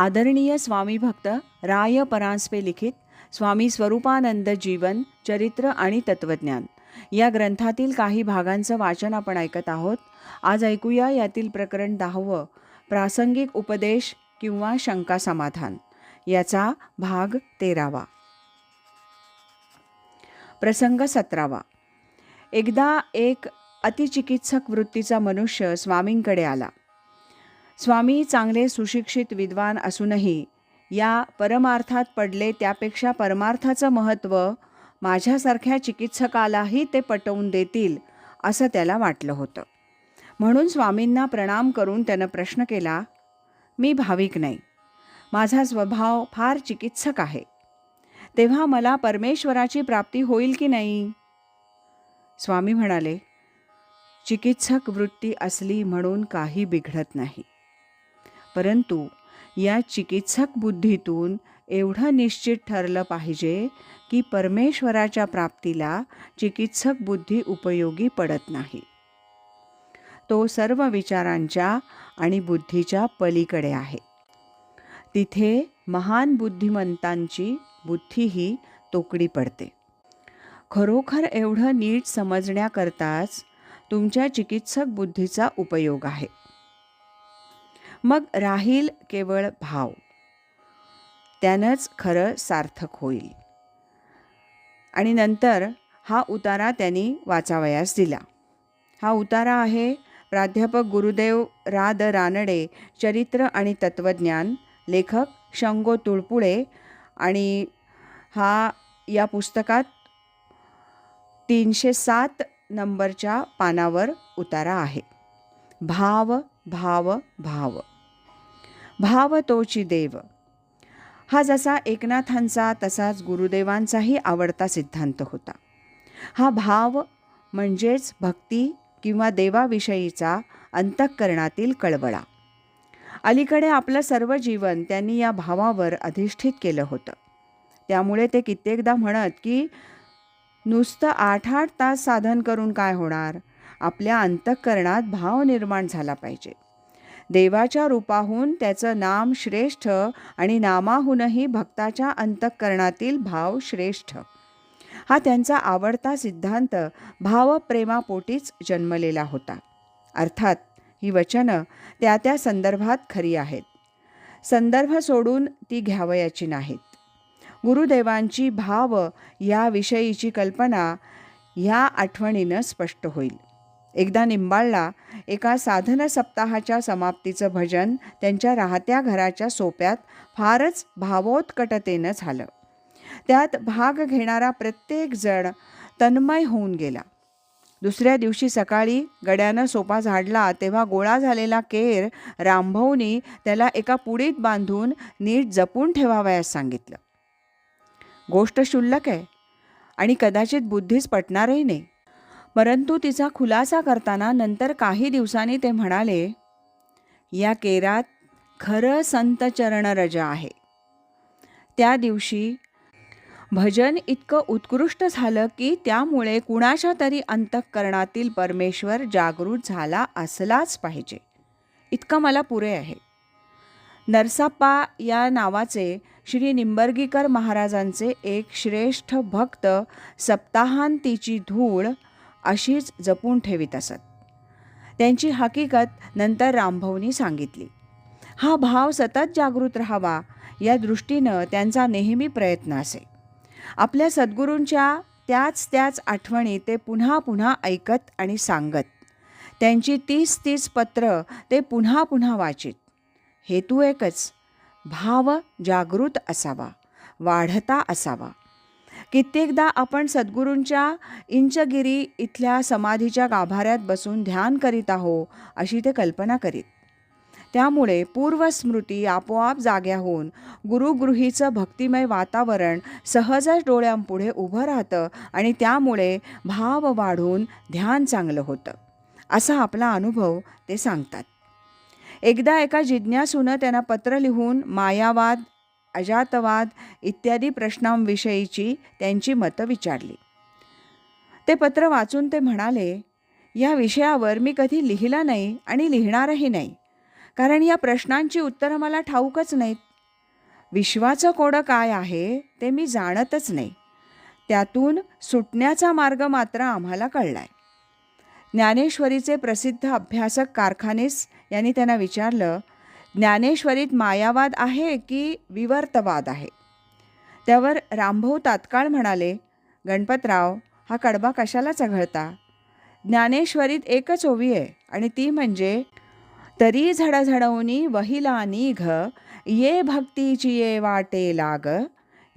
आदरणीय स्वामी भक्त राय परांजपे लिखित स्वामी स्वरूपानंद जीवन चरित्र आणि तत्वज्ञान. या ग्रंथातील काही भागांचं वाचन आपण ऐकत आहोत. आज ऐकूया यातील प्रकरण दहावं प्रासंगिक उपदेश किंवा शंका समाधान. याचा भाग तेरावा. प्रसंग सतरावा. एकदा एक अतिचिकित्सक वृत्तीचा मनुष्य स्वामींकडे आला. स्वामी चांगले सुशिक्षित विद्वान असूनही या परमार्थात पडले त्यापेक्षा परमार्थाचं महत्त्व माझ्यासारख्या चिकित्सकालाही ते पटवून देतील असं त्याला वाटलं होतं. म्हणून स्वामींना प्रणाम करून त्यानं प्रश्न केला मी भाविक नाही. माझा स्वभाव फार चिकित्सक आहे. तेव्हा मला परमेश्वराची प्राप्ती होईल की नाही? स्वामी म्हणाले चिकित्सक वृत्ती असली म्हणून काही बिघडत नाही. परंतु या चिकित्सक बुद्धीतून एवढं निश्चित ठरलं पाहिजे की परमेश्वराच्या प्राप्तीला चिकित्सक बुद्धी उपयोगी पडत नाही. तो सर्व विचारांच्या आणि बुद्धीच्या पलीकडे आहे. तिथे महान बुद्धिमंतांची बुद्धीही तोकडी पडते. खरोखर एवढं नीट समजण्याकरताच तुमच्या चिकित्सक बुद्धीचा उपयोग आहे. मग राहील केवळ भाव. त्यानंच खरं सार्थक होईल. आणि नंतर हा उतारा त्यांनी वाचावयास दिला. हा उतारा आहे प्राध्यापक गुरुदेव राद रानडे चरित्र आणि तत्त्वज्ञान लेखक शंगो तुळपुळे आणि हा या पुस्तकात तीनशे सात नंबरच्या पानावर उतारा आहे. भाव भाव भाव. भाव तोची देव. हा जसा एकनाथांचा तसाच गुरुदेवांचाही आवडता सिद्धांत होता. हा भाव म्हणजेच भक्ती किंवा देवाविषयीचा अंतःकरणातील कळवळा. अलीकडे आपलं सर्व जीवन त्यांनी या भावावर अधिष्ठित केलं होतं. त्यामुळे ते कित्येकदा म्हणत की नुसतं आठ आठ तास साधन करून काय होणार? आपल्या अंतःकरणात भाव निर्माण झाला पाहिजे. देवाच्या रूपाहून त्याचं नाम श्रेष्ठ आणि नामाहूनही भक्ताच्या अंतःकरणातील भाव श्रेष्ठ. हा त्यांचा आवडता सिद्धांत भावप्रेमापोटीच जन्मलेला होता. अर्थात ही वचनं त्या त्या संदर्भात खरी आहेत. संदर्भ सोडून ती घ्यावयाची नाहीत. गुरुदेवांची भाव याविषयीची कल्पना ह्या आठवणीनं स्पष्ट होईल. एकदा निंबाळला एका साधन सप्ताहाच्या समाप्तीचं भजन त्यांच्या राहत्या घराच्या सोप्यात फारच भावोत्कटतेनं झालं. त्यात भाग घेणारा प्रत्येक जण तन्मय होऊन गेला. दुसऱ्या दिवशी सकाळी गड्यानं सोपा झाडला तेव्हा गोळा झालेला केर रामभाऊनी त्याला एका पुडीत बांधून नीट जपून ठेवावयास सांगितलं. गोष्ट क्षुल्लक आहे आणि कदाचित बुद्धीच पटणारही नाही. परंतु तिचा खुलासा करताना नंतर काही दिवसांनी ते म्हणाले या केरात खरं संत चरणरजा आहे. त्या दिवशी भजन इतकं उत्कृष्ट झालं की त्यामुळे कुणाच्या तरी अंतःकरणातील परमेश्वर जागृत झाला असलाच पाहिजे. इतकं मला पुरे आहे. नरसाप्पा या नावाचे श्री निंबर्गीकर महाराजांचे एक श्रेष्ठ भक्त सप्ताहांतीची धूळ अशीच जपून ठेवीत असत. त्यांची हकीकत नंतर रामभाऊनी सांगितली. हा भाव सतत जागृत राहावा या दृष्टीनं त्यांचा नेहमी प्रयत्न असे. आपल्या सद्गुरूंच्या त्याच त्याच आठवणी ते पुन्हा पुन्हा ऐकत आणि सांगत. त्यांची तीस तीस पत्र ते पुन्हा पुन्हा वाचित. हेतू एकच भाव जागृत असावा वाढता असावा. कित्येकदा आपण सद्गुरूंच्या इंचगिरी इथल्या समाधीच्या गाभाऱ्यात बसून ध्यान करीत आहो अशी ते कल्पना करीत. त्यामुळे पूर्वस्मृती आपोआप जाग्या होऊन गुरुगृहीचं भक्तिमय वातावरण सहजच डोळ्यांपुढे उभं राहतं आणि त्यामुळे भाव वाढून ध्यान चांगलं होतं असा आपला अनुभव ते सांगतात. एकदा एका जिज्ञासूनं त्यांना पत्र लिहून मायावाद अजातवाद इत्यादी प्रश्नांविषयीची त्यांची मतं विचारली. ते पत्र वाचून ते म्हणाले या विषयावर मी कधी लिहिला नाही आणि लिहिणारही नाही. कारण या प्रश्नांची उत्तरं मला ठाऊकच नाहीत. विश्वाचं कोडं काय आहे ते मी जाणतच नाही. त्यातून सुटण्याचा मार्ग मात्र आम्हाला कळलाय. ज्ञानेश्वरीचे प्रसिद्ध अभ्यासक कारखानेस यांनी त्यांना विचारलं ज्ञानेश्वरीत मायावाद आहे की विवर्तवाद आहे? त्यावर रामभाऊ तात्काळ म्हणाले गणपतराव हा कडबा कशाला चघळता? ज्ञानेश्वरीत एकच ओवी आहे आणि ती म्हणजे तरी झडझडवनी वहिला निघ ये भक्तीची ये वाटे लाग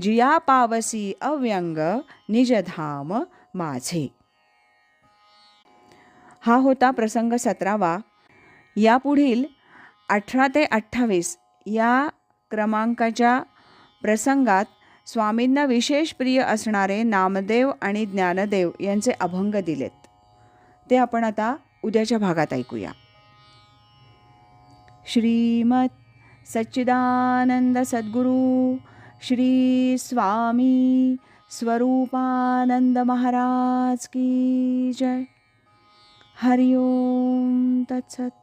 जिया पावसी अव्यंग निजधाम माझे. हा होता प्रसंग सतरावा. यापुढील अठरा ते अठ्ठावीस या क्रमांकाच्या प्रसंगात स्वामींना विशेष प्रिय असणारे नामदेव आणि ज्ञानदेव यांचे अभंग दिलेत. ते आपण आता उद्याच्या भागात ऐकूया. श्रीमत सच्चिदानंद सद्गुरू श्री स्वामी स्वरूपानंद महाराज की जय. हरिओम तत्सत.